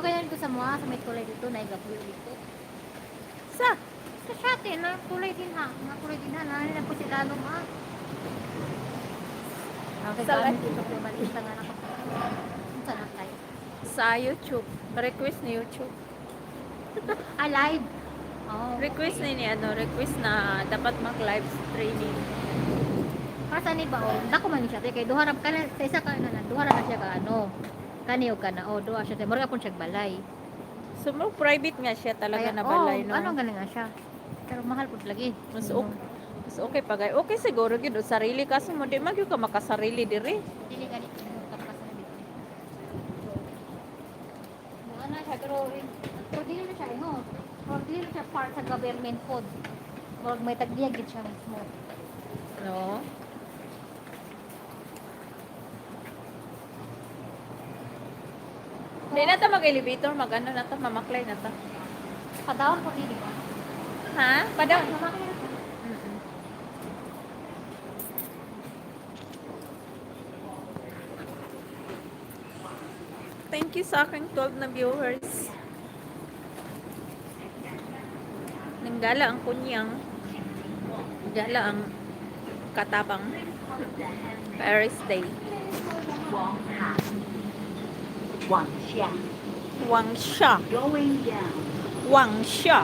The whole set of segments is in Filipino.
dito sa mga, sa may kulay dito, naigapuyo dito. Sa? Sa shate, na kulay din ha. Na kulay din ha. Nani na po si Lalong ha. Okay, Sa- gamit dito po. Balista nga na ko. Saan na tayo? Sa YouTube. Request ni YouTube. Ah, live. Oh, Request ni ni ano, request na dapat mag-live streaming. Para saan ba oh? Dako man ni siya kay duha ra kana sa isa ka na duha ra na siya ka ano. Kani og kana oh duha siya mura pun siya balay. So, mo private nga siya talaga Kaya, na balay, oh, no? Ano galing nga siya. Pero mahal pud lagi. Mas okay. Mas okay pa gay. Okay siguro gyud o sarili kaso mo di man gyud ka makasarili diri. Dili gani na siya pero pero dili na siya eh, no. Pero dili na siya part sa government pod. Murag may tagdiya gid siya mismo. No? Di na ta mag-elevator, mag-ano na ta, mamaklay na ta. Padawon ko dili ba? Ha? Padaw. Mamakay na. Mm-mm. Thank you sa aking 12 na viewers. Nanggala ang kunyang. Gala ang katabang. Paris Day. 往 Wangsha. Wangsha. Going down. Wangsha.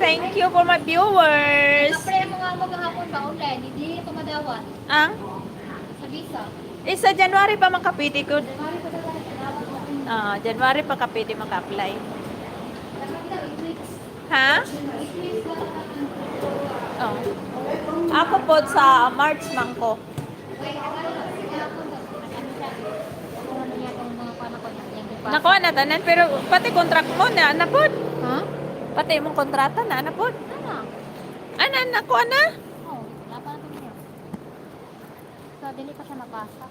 Thank you for my viewers. Kapre mo nga maghapon ba online, hindi ito madawat. Ang? Sa January pa makapiti ko. January. Ah, January pa kapiti maka-apply. Ha? Oh. Ako po sa March man ko. Nakuha na tanan pero pati contract mo na na po. Ha? Pati imong kontrata na na po. Ano? Ana nakuha na. Oh, wala pa natin niya. So, dili pa siya mabasa.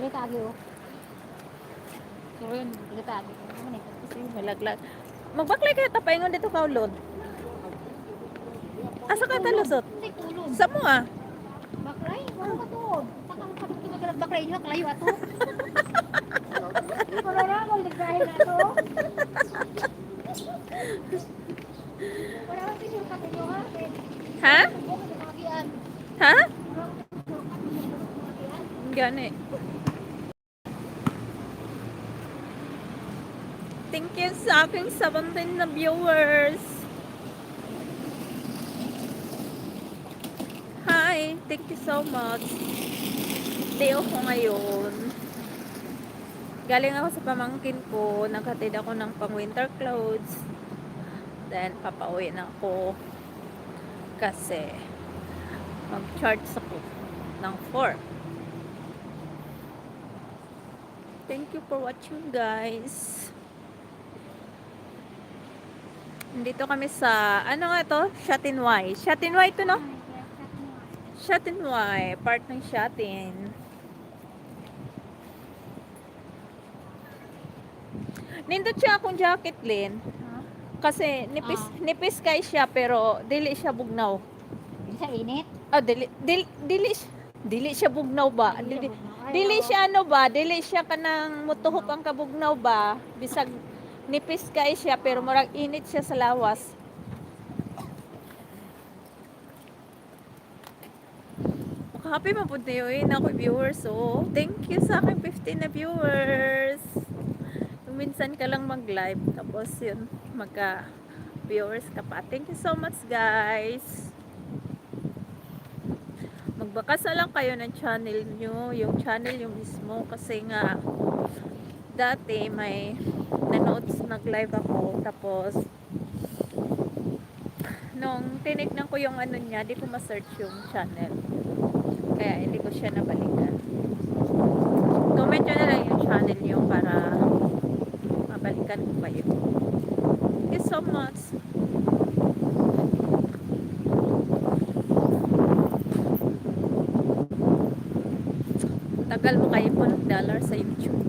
Dili tagi oh. Pero yun, dili. Ano man ito? Kasi malaglag. Magbaklay kayo tapaingon dito ka ulod. Asa ka talusot? Sa mo ah. Bakray, wala ka to. Bakray niyo, kalayo ato. Wala na, magdagdahin na to. Wala ka pinyo ka pinyo ha. Ha? Ha? Gani. Thank you sa aking 17 na viewers. Thank you so much. Day off ko ngayon. Galing ako sa pamangkin ko. Naghatid ako ng pang winter clothes. Then, papauwi na ako. Kasi, mag-charge ako ng 4. Thank you for watching guys. Nandito kami sa, ano nga to? Shatinway. Shatinway to no? Shatinway. Part ng Shatin. Nindot siya akong jacket, Lin. Kasi nipis, Ah. nipis kay siya pero dili siya bugnaw. Hindi siya init. Ah, dili, dili, dili, dili siya bugnaw ba? Dili, Dili oo. siya ano ba? Dili siya kanang mutuhok ang kabugnaw ba? Bisag nipis kay siya pero murag init siya sa lawas. Happy man po tayo eh, na ako viewers. So, thank you sa aking 15 na viewers. Minsan ka lang mag-live, tapos yun, magka viewers ka pa. Thank you so much guys. Magbakas na lang kayo ng channel nyo, yung channel yung mismo kasi nga dati may nanood nag-live ako tapos nung tinignan ko yung ano niya, di ko ma-search yung channel. Kaya hindi ko siya nabalikan. Comment nyo na lang yung channel nyo para mabalikan ko kayo. Thank you so much. Tagal mo kayo po ng dollar sa YouTube.